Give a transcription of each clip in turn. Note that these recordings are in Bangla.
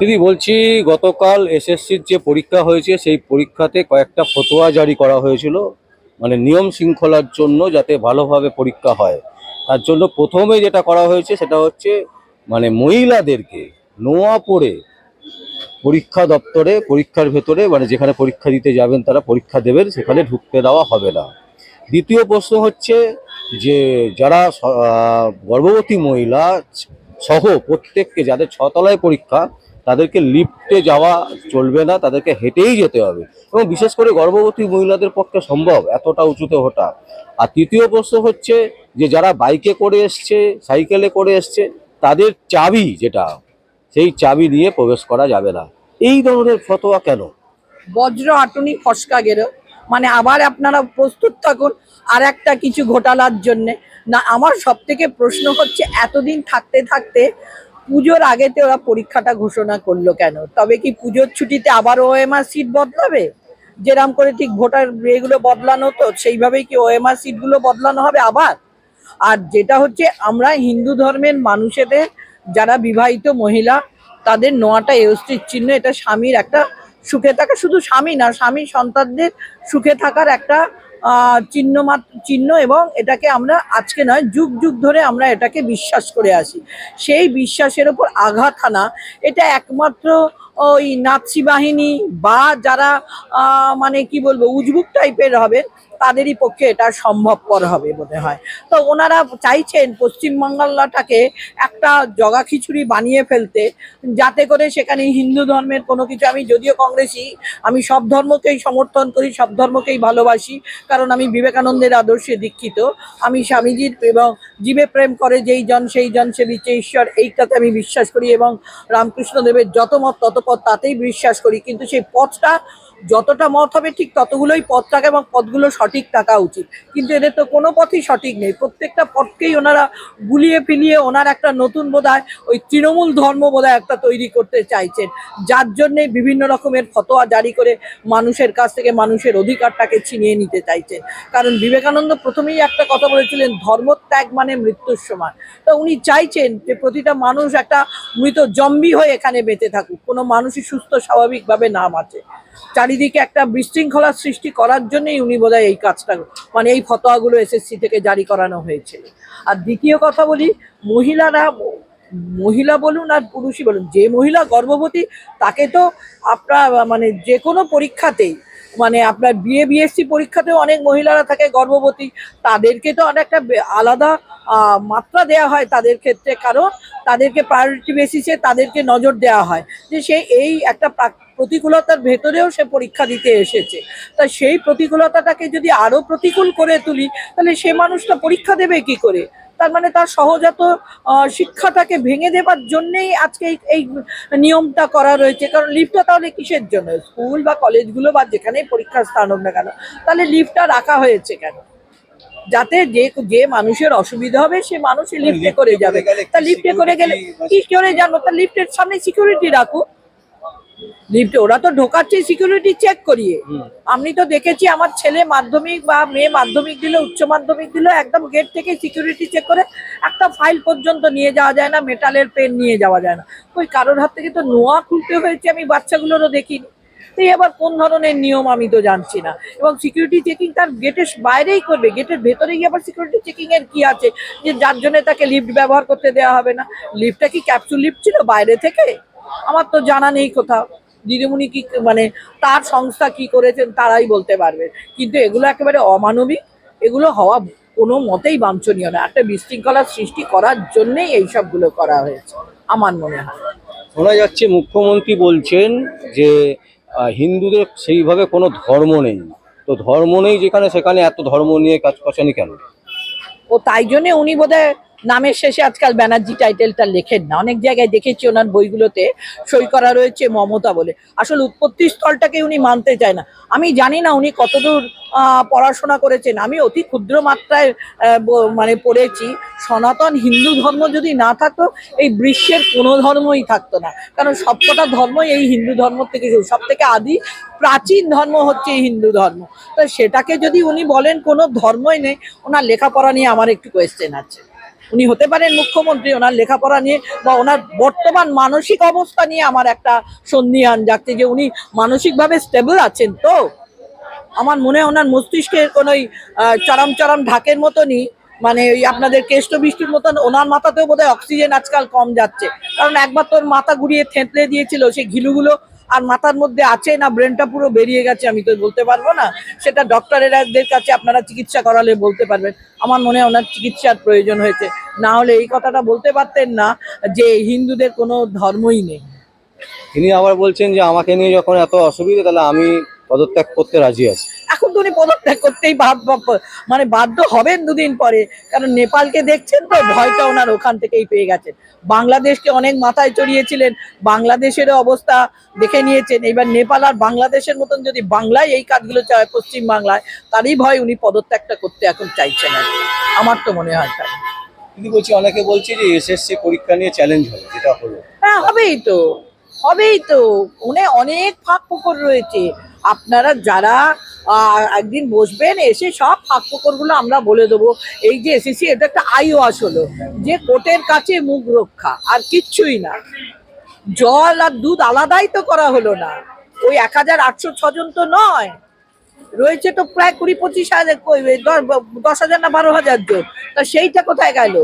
দিদি, বলছি গতকাল এসএসসির যে পরীক্ষা হয়েছে, সেই পরীক্ষাতে কয়েকটা ফতোয়া জারি করা হয়েছিল মানে নিয়ম শৃঙ্খলার জন্য যাতে ভালোভাবে পরীক্ষা হয়। তার জন্য প্রথমে যেটা করা হয়েছে, সেটা হচ্ছে মানে মহিলাদেরকে নোয়া পড়ে পরীক্ষা দপ্তরে, পরীক্ষার ভেতরে মানে যেখানে পরীক্ষা দিতে যাবেন, তারা পরীক্ষা দেবেন, সেখানে ঢুকতে দেওয়া হবে না। দ্বিতীয় প্রশ্ন হচ্ছে যে, যারা গর্ভবতী মহিলা, সহ প্রত্যেককে, যাদের ছতলায় পরীক্ষা তাদেরকে লিফটে যাওয়া চলবে না, তাদেরকে হেঁটেই যেতে হবে। এবং বিশেষ করে গর্ভবতী মহিলাদের পক্ষে সম্ভব এতটা উঁচুতে ওঠা। আর তৃতীয় প্রশ্ন হচ্ছে যে, যারা বাইকে করে এসছে, সাইকেলে করে এসছে, তাদের চাবি যেটা, সেই চাবি নিয়ে প্রবেশ করা যাবে না। এই ধরনের ফতোয়া কেন? বজ্র আটুনি ফসকা গেল মানে আবার আপনারা প্রস্তুত থাকুন আর একটা কিছু ঘোটালার জন্যে। না, আমার সব থেকে প্রশ্ন হচ্ছে, এতদিন থাকতে থাকতে পুজোর আগেতে ওরা পরীক্ষাটা ঘোষণা করল কেন? তবে কি পুজোর ছুটিতে আবার ও ওএমআর সিট বদলাবে? যেরকম করে ঠিক ভোটার এগুলো বদলানো তো, সেইভাবেই কি ও ওএমআর সিটগুলো বদলানো হবে আবার? আর যেটা হচ্ছে, আমরা হিন্দু ধর্মের মানুষেদের যারা বিবাহিত মহিলা, তাদের নোয়াটা এয়স্ত্রীর চিহ্ন, এটা স্বামীর একটা সুখে থাকা, শুধু স্বামী না, স্বামী সন্তানদের সুখে থাকার একটা চিহ্ন চিহ্ন এবং এটাকে আমরা আজকে নয়, যুগ যুগ ধরে আমরা এটাকে বিশ্বাস করে আসি। সেই বিশ্বাসের ওপর আঘাত আনা এটা একমাত্র ওই নাৎসি বাহিনী বা যারা মানে কি বলব, উজবুক টাইপের হবে তাদেরই পক্ষে এটা সম্ভবপর হবে মনে হয়। তো ওনারা চাইছেন পশ্চিমবাংলাটাকে একটা জগা খিচুড়ি বানিয়ে ফেলতে, যাতে করে সেখানে হিন্দু ধর্মের কোনো কিছু, আমি যদিও কংগ্রেসই আমি সব ধর্মকেই সমর্থন করি, সব ধর্মকেই ভালোবাসি, কারণ আমি বিবেকানন্দের আদর্শে দীক্ষিত। আমি স্বামীজির এবং জীবে প্রেম করে যেই জন, সেই জন সে বিচে ঈশ্বর, এইটাতে আমি বিশ্বাস করি এবং রামকৃষ্ণদেবের যত মত, তত পথ তাতেই বিশ্বাস করি। কিন্তু সেই পথটা যতটা মত হবে ঠিক ততগুলোই পথ থাকে এবং পথগুলো সঠিক থাকা উচিত। কিন্তু এদের তো কোনো পথই সঠিক নেই। প্রত্যেকটা পথকেই ওনারা গুলিয়ে ফিলিয়ে ওনার একটা নতুন বোধহয়, ওই তৃণমূল ধর্ম বোধহয় একটা তৈরি করতে চাইছেন। যার জন্যে বিভিন্ন রকমের ফতোয়া জারি করে মানুষের কাছ থেকে মানুষের অধিকারটাকে ছিনিয়ে নিতে চাইছেন। কারণ বিবেকানন্দ প্রথমেই একটা কথা বলেছিলেন, ধর্মত্যাগ মানে মৃত্যুর সমান তো উনি চাইছেন যে প্রতিটা মানুষ একটা মৃত জম্বি হয়ে এখানে বেঁচে থাকুক। কোনো মানুষই সুস্থ স্বাভাবিকভাবে না বাঁচে। চারিদিকে একটা বিশৃঙ্খলার সৃষ্টি করার জন্যই উনি বোধহয় এই কাজটা মানে এই ফতোয়াগুলো এসএসসি থেকে জারি করানো হয়েছে আর দ্বিতীয় কথা বলি, মহিলারা, মহিলা বলুন আর পুরুষই বলুন, যে মহিলা গর্ভবতী, তাকে তো আপনার মানে যে কোনো পরীক্ষাতেই মানে আপনার বিএ বিএসসি পরীক্ষাতেও অনেক মহিলারা থাকে গর্ভবতী, তাদেরকে তো অনেকটা আলাদা মাত্রা দেওয়া হয় তাদের ক্ষেত্রে। কারণ তাদেরকে প্রায়োরিটি বেসিসে তাদেরকে নজর দেওয়া হয় যে সে এই একটা প্রতিকূলতার ভেতরেও সে পরীক্ষা দিতে এসেছে। তা সেই প্রতিকূলতাটাকে যদি আরও প্রতিকূল করে তুলি, তাহলে সে মানুষটা পরীক্ষা দেবে কি করে? তার মানে তার সহজাত শিক্ষাটাকে ভেঙে দেবার জন্যেই আজকে এই- নিয়মটা করা রয়েছে। কারণ লিফটটা তাহলে কিসের জন্য? স্কুল বা কলেজগুলো বা যেখানেই পরীক্ষার স্থান হোক না কেন তাহলে লিফটটা রাখা হয়েছে কেন? যাতে যে যে মানুষের অসুবিধা হবে সে মানুষই লিফটে করে যাবে। তা লিফটে করে গেলে কি করে জানব তা লিফটের সামনে সিকিউরিটি রাখুক। লিফটে ওরা তো ঢোকাচ্ছে সিকিউরিটি চেক করিয়ে। আমি তো দেখেছি আমার ছেলে মাধ্যমিক বা মেয়ে মাধ্যমিক দিল উচ্চ মাধ্যমিক দিল একদম গেট থেকে সিকিউরিটি চেক করে একটা ফাইল পর্যন্ত নিয়ে যাওয়া যায় না মেটালের পেন নিয়ে যাওয়া যায় না। ওই কারোর হাত থেকে তো নোয়া খুলতে হয়েছে আমি বাচ্চাগুলোরও দেখিনি। তো আবার কোন ধরনের নিয়ম আমি তো জানছি না। এবং সিকিউরিটি চেকিং তার গেটের বাইরেই করবে গেটের ভেতরে গিয়ে আবার সিকিউরিটি চেকিং এর কি আছে? যে যার জন্য তাকে লিফট ব্যবহার করতে দেওয়া হবে না। লিফটটা কি ক্যাপসুল লিফট ছিল বাইরে থেকে? আমার তো জানা নেই কোথাও। দিদিমণি কি মানে তার সংস্থা কি করেছেন তারাই বলতে পারবে। কিন্তু এগুলো একেবারে অমানবিক। এগুলো হওয়া কোনো মতেই বাঞ্ছনীয় না। একটা বিশৃঙ্খলার সৃষ্টি করার জন্যেই এইসবগুলো করা হয়েছে আমার মনে হয়। শোনা যাচ্ছে মুখ্যমন্ত্রী বলছেন যে হিন্দুদের সেইভাবে কোনো ধর্ম নেই। তো ধর্ম নেই যেখানে সেখানে এত ধর্ম নিয়ে কাজ করছেনি কেন? ও তাই জন্যে উনি বোধহয় নামের শেষে আজকাল ব্যানার্জি টাইটেলটা লেখেন না। অনেক জায়গায় দেখেছি ওনার বইগুলোতে সই করা রয়েছে মমতা বলে। আসলে উৎপত্তি স্থলটাকে উনি মানতে চায় না। আমি জানি না উনি কতদূর পড়াশোনা করেছেন। আমি অতি ক্ষুদ্র মাত্রায় মানে পড়েছি। সনাতন হিন্দু ধর্ম যদি না থাকতো, এই বিশ্বের কোনো ধর্মই থাকতো না। কারণ সবকটা ধর্মই এই হিন্দু ধর্ম থেকে সব থেকে আদি প্রাচীন ধর্ম হচ্ছে এই হিন্দু ধর্ম। তো সেটাকে যদি উনি বলেন কোনো ধর্মই নেই, ওনার লেখাপড়া নিয়ে আমার একটু কোয়েশ্চেন আছে। উনি হতে পারেন মুখ্যমন্ত্রী, ওনার লেখাপড়া নিয়ে বা ওনার বর্তমান মানসিক অবস্থা নিয়ে আমার একটা সন্ধিহান যাচ্ছে যে উনি মানসিকভাবে স্টেবল আছেন তো। আমার মনে ওনার মস্তিষ্কের কোনো ওই চরম চরম ঢাকের মতনই মানে ওই আপনাদের কেষ্ট বৃষ্টির মতন ওনার মাথাতেও বোধহয় অক্সিজেন আজকাল কম যাচ্ছে। কারণ একবার তোর মাথা ঘুরিয়ে থেঁতলে দিয়েছিল, সেই ঘিলুগুলো আর মাথার মধ্যে আছে না ব্রেনটা পুরো বেরিয়ে গেছে, আমি তো বলতে পারব না। সেটা ডক্টরেরাদের কাছে আপনারা চিকিৎসা করালে বলতে পারবেন। আমার মনে হয় ওনার চিকিৎসার প্রয়োজন হয়েছে। না হলে এই কথাটা বলতে পারতেন না যে হিন্দুদের কোনো ধর্মই নেই। তিনি আবার বলছেন যে আমাকে নিয়ে যখন এত অসুবিধা, তাহলে আমি পদত্যাগ করতে রাজি আছে। এখন তো উনি পদত্যাগ করতেই মানে বাধ্য হবেন দুদিন পরে। কারণ নেপালকে দেখছেন তো ভয়টা ওনার ওখান থেকেই পেয়ে গেছেন। বাংলাদেশকে অনেক মাথায় চড়িয়েছিলেন বাংলাদেশেরও অবস্থা দেখে নিয়েছেন। এবার নেপাল আর বাংলাদেশের মতন যদি বাংলায় এই কাজগুলো চায় পশ্চিম বাংলায় তারই ভয় উনি পদত্যাগটা করতে এখন চাইছেন আর কি। আমার তো মনে হয় তাই। কিন্তু বলছি অনেকে বলছে যে এসএসসি পরীক্ষা নিয়ে চ্যালেঞ্জ হবে যেটা হলো। হ্যাঁ হবেই তো হবেই তো। উনি অনেক ফাঁক ফোকর রয়েছে। আপনারা যারা একদিন বসবেন, এসে সব ফাঁক ফোকরগুলো আমরা বলে দেবো। এই যে এসেছি, এটা একটা আইওয়াস হলো যে কোর্টের কাছে মুখ রক্ষা, আর কিচ্ছুই না। জল আর দুধ আলাদাই তো করা হলো না। ওই এক হাজার আটশো ছজন তো নয়। রয়েছে তো প্রায় কুড়ি পঁচিশ হাজার দশ হাজার না বারো হাজার জন। তা সেইটা কোথায় গেল?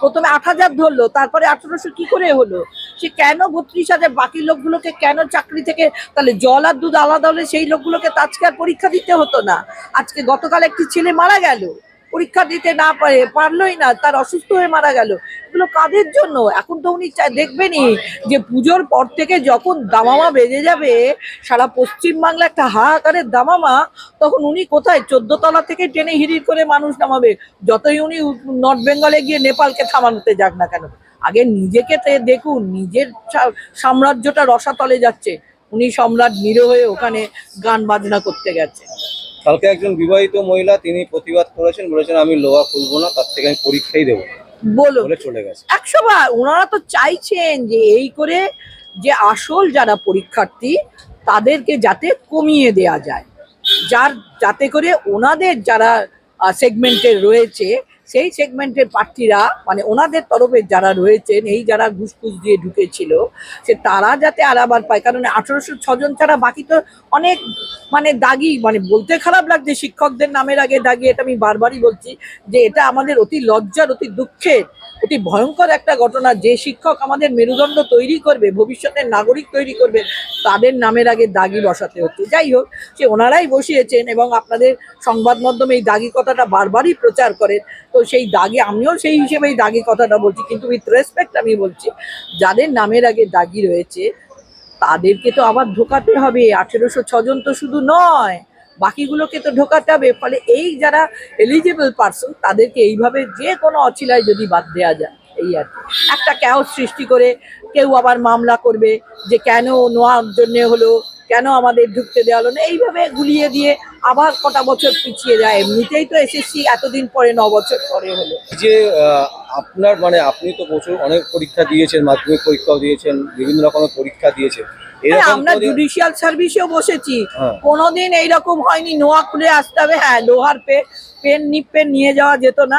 প্রথমে আট হাজার ধরলো, তারপরে আঠারোশো কি করে হলো? সে কেন বত্রিশ হাজার বাকি লোকগুলোকে কেন চাকরি থেকে, তাহলে জল আর দুধ আলাদা হলে সেই লোকগুলোকে আজকে আর পরীক্ষা দিতে হতো না। আজকে গতকাল একটি ছেলে মারা গেল। পরীক্ষা দিতে না পারে, পারলোই না, তার অসুস্থ হয়ে মারা গেল। এগুলো কাদের জন্য? এখন তো উনি দেখবেনই যে পুজোর পর থেকে যখন দামামা বেজে যাবে, সারা পশ্চিম বাংলা একটা হাহাকারের দামামা, তখন উনি কোথায়? চোদ্দ তলা থেকে টেনে হিড়ির করে মানুষ নামাবে। যতই উনি নর্থ বেঙ্গলে গিয়ে নেপালকে থামানোতে যাক না কেন। আগে নিজেকে তে দেখুন, নিজের সাম্রাজ্যটা রসাতলে যাচ্ছে। উনি সম্রাট নিরো হয়ে ওখানে গান বাজনা করতে গেছে। কালকে একজন বিবাহিত মহিলা তিনি প্রতিবাদ করেছেন বলেছেন আমি লোহা খুলবো না তার থেকে আমি পরীক্ষাই দেবো বলে চলে গেছে। একশো বার ওনারা তো চাইছেন যে এই করে যে আসল যারা পরীক্ষার্থী তাদেরকে যাতে কমিয়ে দেয়া যায়। যার যাতে করে ওনাদের যারা সেগমেন্টে রয়েছে সেই সেগমেন্টের প্রার্থীরা মানে ওনাদের তরফে যারা রয়েছেন, এই যারা ঘুষঘুষ দিয়ে ঢুকেছিল, সে তারা যাতে আর আবার পায়। কারণ আঠারোশো ছজন ছাড়া বাকি তো অনেক মানে দাগি মানে বলতে খারাপ লাগছে শিক্ষকদের নামের আগে দাগি, এটা আমি বারবারই বলছি যে এটা আমাদের অতি লজ্জার, অতি দুঃখের, অতি ভয়ঙ্কর একটা ঘটনা। যে শিক্ষক আমাদের মেরুদণ্ড তৈরি করবে, ভবিষ্যতের নাগরিক তৈরি করবে, তাদের নামের আগে দাগি বসাতে হচ্ছে। যাই হোক, সে ওনারাই বসিয়েছেন এবং আপনাদের সংবাদ মাধ্যমে এই দাগি কথাটা বারবারই প্রচার করেন। তো সেই দাগি, আমিও সেই হিসেবে এই দাগি কথাটা বলছি, কিন্তু উইথ রেসপেক্ট আমি বলছি, যাদের নামের আগে দাগি রয়েছে, তাদেরকে তো আবার ঢোকাতে হবে আঠেরোশো ছজন তো শুধু নয়, বাকিগুলোকে তো ঢোকাতে হবে, ফলে এই যারা এলিজিবল পার্সন তাদেরকে এইভাবে যে কোনো অছিলায় যদি বাদ দেওয়া যায়, এই আর একটা ক্যাও সৃষ্টি করে কেউ আবার মামলা করবে, যে কেন নোয়ার জন্য হলো কেন আমাদের ঢুকতে দেওয়া হলো না? এইভাবে গুলিয়ে দিয়ে আবার কটা বছর পিছিয়ে যায় এমনিতেই তো এসএসসি এতদিন পরে ন বছর পরে হলো। যে আপনার মানে আপনি তো প্রচুর অনেক পরীক্ষা দিয়েছেন মাধ্যমিক পরীক্ষাও দিয়েছেন বিভিন্ন রকমের পরীক্ষা দিয়েছেন। হ্যাঁ, আমরা জুডিশিয়াল সার্ভিসেও বসেছি। হ্যাঁ। কোনোদিন এইরকম হয়নি নোয়া খুলে আসতে হবে। হ্যাঁ লোহার পে পেন নিপ পেন নিয়ে যাওয়া যেত না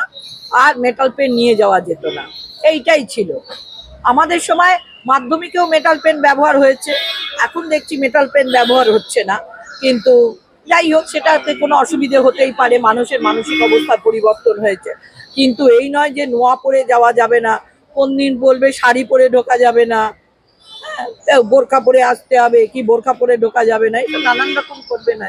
আর মেটাল পেন নিয়ে যাওয়া যেত না। এইটাই ছিল। আমাদের সময় মাধ্যমিকেও মেটাল পেন ব্যবহার হয়েছে। এখন দেখছি মেটাল পেন ব্যবহার হচ্ছে না, কিন্তু যাই হোক, সেটাতে কোনো অসুবিধে হতেই পারে, মানুষের মানসিক অবস্থার পরিবর্তন হয়েছে কিন্তু এই নয় যে নোয়া পরে যাওয়া যাবে না, কোন দিন বলবে শাড়ি পরে ঢোকা যাবে না বোরখা পরে আসতে হবে, কি বোরখা পরে ঢোকা যাবে না, এটা নানান রকম করবে না।